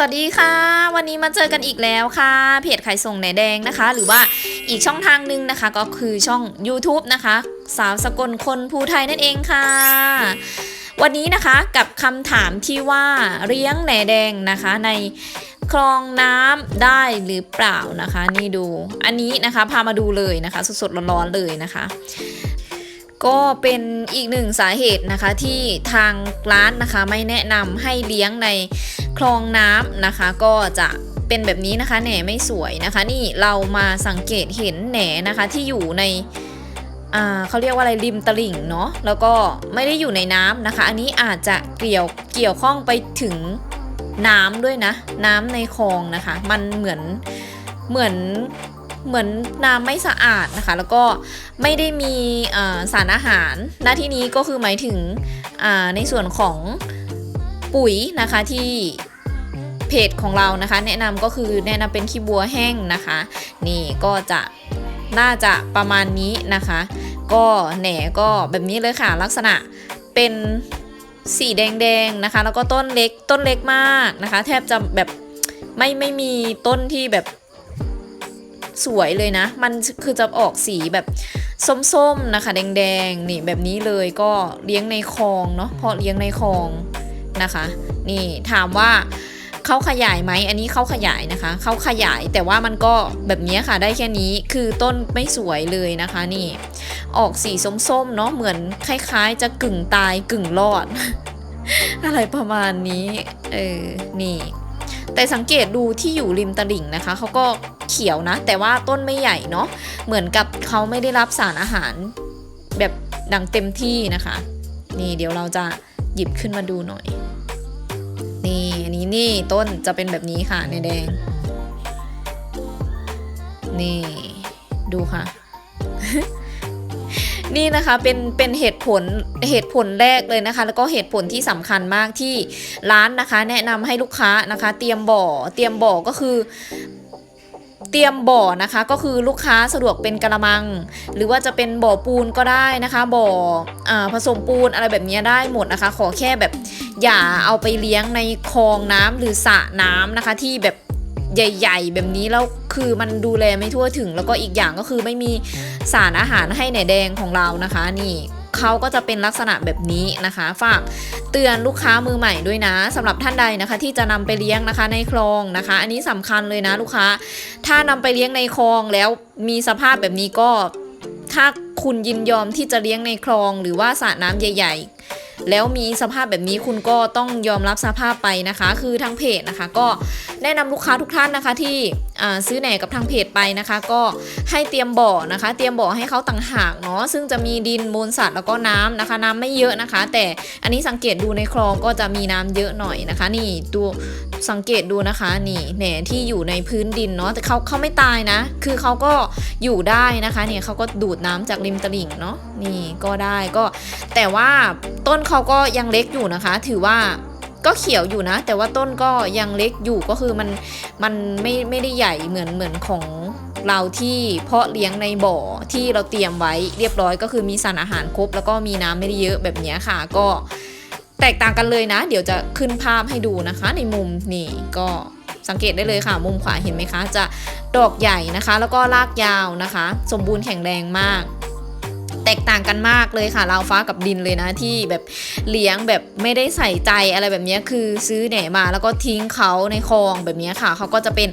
สวัสดีค่ะ วันนี้มาเจอกันอีกแล้วค่ะ เพจขายส่งแหนแดงนะคะ หรือว่าอีกช่องทางหนึ่งนะคะ ก็คือช่อง YouTube นะคะ สาวสกลคนภูไทยนั่นเองค่ะ วันนี้นะคะกับคำถามที่ว่าเลี้ยงแหนแดงนะคะในคลองน้ำได้หรือเปล่านะคะ นี่ดูอันนี้นะคะพามาดูเลยนะคะ สดๆร้อนๆเลยนะคะ ก็เป็นอีกหนึ่งสาเหตุนะคะที่ทางร้านนะคะไม่แนะนำให้เลี้ยงในคลองน้ำนะคะ ก็จะเป็นแบบนี้นะคะแหน่ไม่สวยนะคะ นี่เรามาสังเกตเห็นแหน่นะคะที่อยู่ในอ่าเขาเรียกว่าอะไรริมตลิ่งเนาะแล้วก็ไม่ได้อยู่ในน้ำนะคะ อันนี้อาจจะเกี่ยวเกี่ยวข้องไปถึงน้ำด้วยนะ น้ำในคลองนะคะ มันเหมือนเหมือน เหมือนน้ำไม่สะอาดนะคะ แล้วก็ไม่ได้มีสารอาหารหน้าที่นี้ก็คือหมายถึงในส่วนของปุ๋ยนะคะที่เพจของเรานะคะ แนะนำก็คือแนะนำเป็นขี้บัวแห้งนะคะ นี่ก็จะน่าจะประมาณนี้นะคะ ก็แหน่ก็แบบนี้เลยค่ะ ลักษณะเป็นสีแดงๆนะคะ แล้วก็ต้นเล็กต้นเล็กมากนะคะ แทบจะแบบไม่ไม่มีต้นที่แบบ สวยเลยนะ มันคือจะออกสีแบบส้มๆนะคะ แดงๆนี่แบบนี้เลยก็เลี้ยงในคลองเนาะเพราะเลี้ยงในคลองนะคะ นี่ถามว่าเขาขยายไหมอันนี้เขาขยายนะคะเขาขยายแต่ว่ามันก็แบบนี้ค่ะได้แค่นี้คือต้นไม่สวยเลยนะคะนี่ ออกสีส้มๆเนาะเหมือนคล้ายๆ จะกึ่งตายกึ่งรอด อะไรประมาณนี้เออนี่ แต่สังเกตดูที่อยู่ริมตลิ่งนะคะเขาก็ เขียวนะ แต่ว่าต้นไม่ใหญ่เนาะเหมือนกับเขาไม่ได้รับสารอาหารแบบดังเต็มที่นะคะ นี่เดี๋ยวเราจะหยิบขึ้นมาดูหน่อย นี่อันนี้นี่ต้นจะเป็นแบบนี้ค่ะในแดง นี่ดูค่ะ นี่นะคะเป็นเป็นเหตุผลเหตุผลแรกเลยนะคะ แล้วก็เหตุผลที่สำคัญมากที่ร้านนะคะ แนะนำให้ลูกค้านะคะ เตรียมบ่อ เตรียมบ่อก็คือ เตรียมบ่อนะคะ ก็คือลูกค้าสะดวกเป็นกระมัง หรือว่าจะเป็นบ่อปูนก็ได้นะคะ บ่ออผสมปูนอะไรแบบนี้ได้หมดนะคะ ขอแค่แบบอย่าเอาไปเลี้ยงในคลองน้ำหรือสระน้ำนะคะที่แบบใหญ่ ๆ แบบนี้แล้วคือมันดูแลไม่ทั่วถึง แล้วก็อีกอย่างก็คือไม่มีสารอาหารให้แหนแดงของเรานะคะ นี่เขาก็จะเป็นลักษณะแบบนี้นะคะ ฝาก เตือนลูกค้ามือใหม่ด้วยนะสำหรับท่านใดนะคะ ที่จะนำไปเลี้ยงนะคะในคลองนะคะ อันนี้สำคัญเลยนะลูกค้า ถ้านำไปเลี้ยงในคลองแล้วมีสภาพแบบนี้ก็ ถ้าคุณยินยอมที่จะเลี้ยงในคลอง หรือว่าสระน้ำใหญ่ ๆ แล้วมีสภาพแบบนี้คุณก็ต้องยอมรับสภาพไปนะคะ คือทางเพจนะคะ ก็แนะนำลูกค้าทุกท่านนะคะที่ ซื้อแหนกับทางเพจไปนะคะ ก็ให้เตรียมบ่อนะคะ เตรียมบ่อให้เขาต่างหากเนาะซึ่งจะมีดินมูลสัตว์แล้วก็น้ำนะคะ น้ำไม่เยอะนะคะ แต่อันนี้สังเกตดูในคลองก็จะมีน้ำเยอะหน่อยนะคะ นี่ดูสังเกตดูนะคะนี่แหนที่อยู่ในพื้นดินเนาะแต่เขาเขาไม่ตายนะ คือเขาก็อยู่ได้นะคะเนี่ยเขาก็ดูดน้ำจากริมตลิ่งเนาะนี่ก็ได้ก็ แต่ว่าต้นเขาก็ยังเล็กอยู่นะคะ ถือว่า ก็เขียวอยู่นะ แต่ว่าต้นก็ยังเล็กอยู่ก็คือมันมันไม่ไม่ได้ใหญ่เหมือนเหมือนของเราที่เพาะเลี้ยงในบ่อที่เราเตรียมไว้เรียบร้อยก็คือมีสารอาหารครบ แล้วก็มีน้ำไม่ได้เยอะแบบนี้ค่ะ ก็แตกต่างกันเลยนะ เดี๋ยวจะขึ้นภาพให้ดูนะคะ ในมุมนี่ก็สังเกตได้เลยค่ะ มุมขวาเห็นไหมคะ จะดอกใหญ่นะคะ แล้วก็รากยาวนะคะ สมบูรณ์แข็งแรงมาก แตกต่างกันมากเลยค่ะราวฟ้ากับดินเลยนะที่แบบเลี้ยงแบบไม่ได้ใส่ใจอะไรแบบนี้คือซื้อแหนมาแล้วก็ทิ้งเขาในคลองแบบนี้ค่ะเขาก็จะเป็น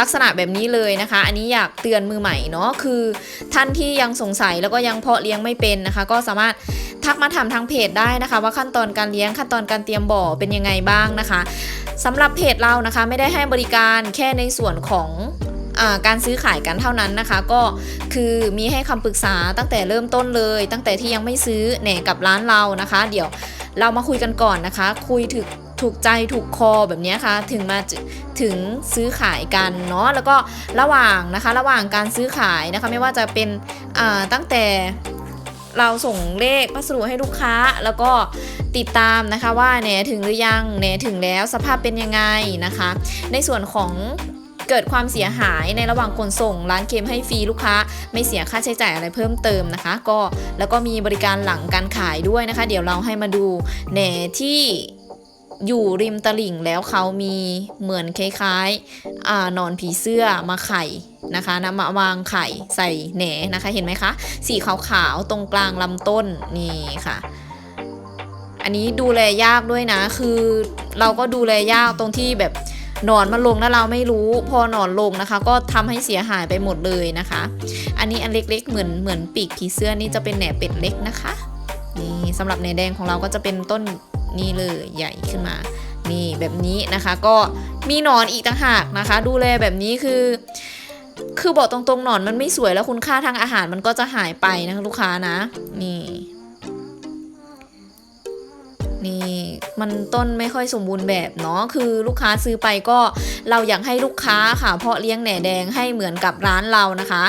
ลักษณะแบบนี้เลยนะคะ อันนี้อยากเตือนมือใหม่เนาะคือท่านที่ยังสงสัยแล้วก็ยังเพาะเลี้ยงไม่เป็นนะคะ ก็สามารถทักมาถามทางเพจได้นะคะ ว่าขั้นตอนการเลี้ยงขั้นตอนการเตรียมบ่อเป็นยังไงบ้างนะคะสำหรับเพจเรานะคะไม่ได้ให้บริการแค่ในส่วนของ การซื้อขายกันเท่านั้นนะคะ ก็คือมีให้คำปรึกษาตั้งแต่เริ่มต้นเลย ตั้งแต่ที่ยังไม่ซื้อแหน่กับร้านเรานะคะ เดี๋ยวเรามาคุยกันก่อนนะคะ คุยถึกถูกใจถูกคอแบบนี้ค่ะถึงมาถึงซื้อขายกันเนาะแล้วก็ระหว่างนะคะระหว่างการซื้อขายนะคะไม่ว่าจะเป็นตั้งแต่เราส่งเลขพัสดุให้ลูกค้า แล้วก็ติดตามนะคะว่าแหนถึงหรือยังแหนถึงแล้วสภาพเป็นยังไงนะคะ ในส่วนของ เกิดความเสียหายในระหว่างขนส่ง ร้านเคมให้ฟรีลูกค้า ไม่เสียค่าใช้จ่ายอะไรเพิ่มเติมนะคะ ก็แล้วก็มีบริการหลังการขายด้วยนะคะ เดี๋ยวเราให้มาดูแหนที่อยู่ริมตลิ่งแล้วเขามีเหมือนคล้ายๆอนอนผีเสื้อมาไข่นะคะนะมาวางไข่ใส่แหนนะคะเห็นไหมคะ สีขาวๆตรงกลางลำต้นนี่ค่ะ อันนี้ดูแลยากด้วยนะ คือเราก็ดูแลยากตรงที่แบบ หนอนมันลงแล้วเราไม่รู้ พอหนอนลงนะคะ ก็ทำให้เสียหายไปหมดเลยนะคะ อันนี้อันเล็กๆ เหมือนเหมือนปีกผีเสื้อนี่จะเป็นแหนเป็ดเล็กนะคะ นี่สำหรับแหนแดงของเราก็จะเป็นต้นนี่เลยใหญ่ขึ้นมานี่แบบนี้นะคะก็มีหนอนอีกต่างหากนะคะ ดูแลแบบนี้คือ คือบอกตรงๆหนอนมันไม่สวยแล้วคุณค่าทางอาหารมันก็จะหายไปนะคะลูกค้านะนี่ นี่มันต้นไม่ค่อยสมบูรณ์แบบเนาะคือลูกค้าซื้อไปก็เราอยากให้ลูกค้าค่ะเพาะเลี้ยงแหน่แดงให้เหมือนกับร้านเรานะคะ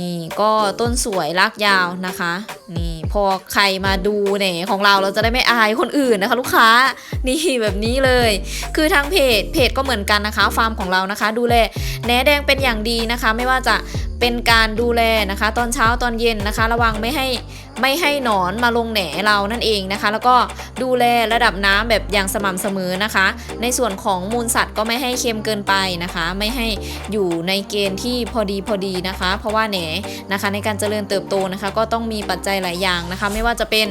นี่ก็ต้นสวยรากยาวนะคะ นี่พอใครมาดูแหน่ของเราเราจะได้ไม่อายคนอื่นนะคะ ลูกค้านี่แบบนี้เลย คือทางเพจเพจก็เหมือนกันนะคะ ฟาร์มของเรานะคะ ดูแลแหนแดงเป็นอย่างดีนะคะ ไม่ว่าจะ เป็นการดูแลนะคะ ตอนเช้าตอนเย็นนะคะ ระวังไม่ให้ไม่ให้หนอนมาลงแหนเรานั่นเองนะคะ แล้วก็ดูแลระดับน้ำแบบอย่างสม่ำเสมอนะคะ ในส่วนของมูลสัตว์ก็ไม่ให้เค็มเกินไปนะคะ ไม่ให้อยู่ในเกณฑ์ที่พอดีพอดีนะคะ เพราะว่าแหนนะคะ ในการเจริญเติบโตนะคะ ก็ต้องมีปัจจัยหลายอย่างนะคะ ไม่ว่าจะเป็น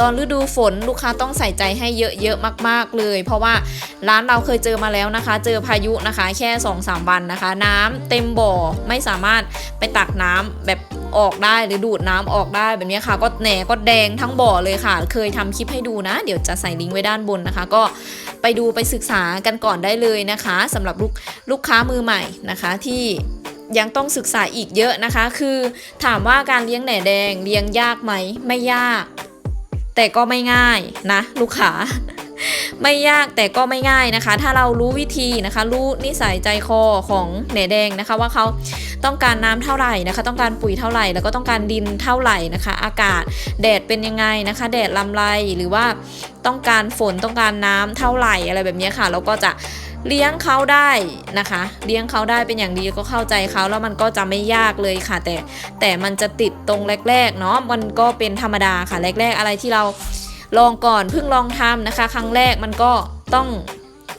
ตอนฤดูฝนลูกค้าต้องใส่ใจให้เยอะๆมาก ๆเลย เพราะว่าร้านเราเคยเจอมาแล้วนะคะ เจอพายุนะคะ แค่ 2-3 วันนะคะ น้ำเต็มบ่อไม่สามารถไปตักน้ำแบบออกได้หรือดูดน้ำออกได้แบบนี้ค่ะ ก็แหนก็แดงทั้งบ่อเลยค่ะ เคยทำคลิปให้ดูนะ เดี๋ยวจะใส่ลิงก์ไว้ด้านบนนะคะ ก็ไปดูไปศึกษากันก่อนได้เลยนะคะสำหรับลูกลูกค้ามือใหม่นะคะที่ยังต้องศึกษาอีกเยอะนะคะ คือถามว่าการเลี้ยงแหน่แดงเลี้ยงยากไหมไม่ยาก แต่ก็ไม่ง่ายนะ ลูกค้า ไม่ยากแต่ก็ไม่ง่ายนะคะ ถ้าเรารู้วิธีนะคะ รู้นิสัยใจคอของแหน่แดงนะคะ ว่าเขาต้องการน้ำเท่าไหร่นะคะ ต้องการปุ๋ยเท่าไหร่ แล้วก็ต้องการดินเท่าไหร่นะคะ อากาศแดดเป็นยังไงนะคะ แดดลำไรหรือว่าต้องการฝนต้องการน้ำเท่าไหร่อะไรแบบนี้ค่ะแล้วก็จะเลี้ยงเขาได้นะคะ เลี้ยงเขาได้เป็นอย่างดีก็เข้าใจเขาแล้วมันก็จะไม่ยากเลยค่ะ แต่แต่มันจะติดตรงแรกๆเนาะมันก็เป็นธรรมดาค่ะแรก ๆ อะไรที่เรา ลองก่อนเพิ่งลองทำนะคะ ครั้งแรกมันก็ต้อง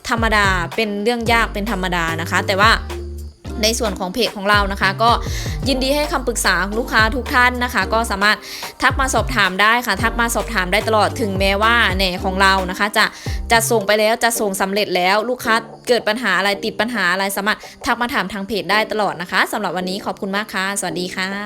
ธรรมดาเป็นเรื่องยากเป็นธรรมดานะคะ แต่ว่าในส่วนของเพจของเรานะคะ ก็ยินดีให้คำปรึกษาลูกค้าทุกท่านนะคะ ก็สามารถทักมาสอบถามได้ค่ะ ทักมาสอบถามได้ตลอดถึงแม้ว่าแหน่ของเรานะคะ จะจะส่งไปแล้วจะส่งสำเร็จแล้วลูกค้าเกิดปัญหาอะไรติดปัญหาอะไรสามารถทักมาถามทางเพจได้ตลอดนะคะสำหรับวันนี้ขอบคุณมากค่ะ สวัสดีค่ะ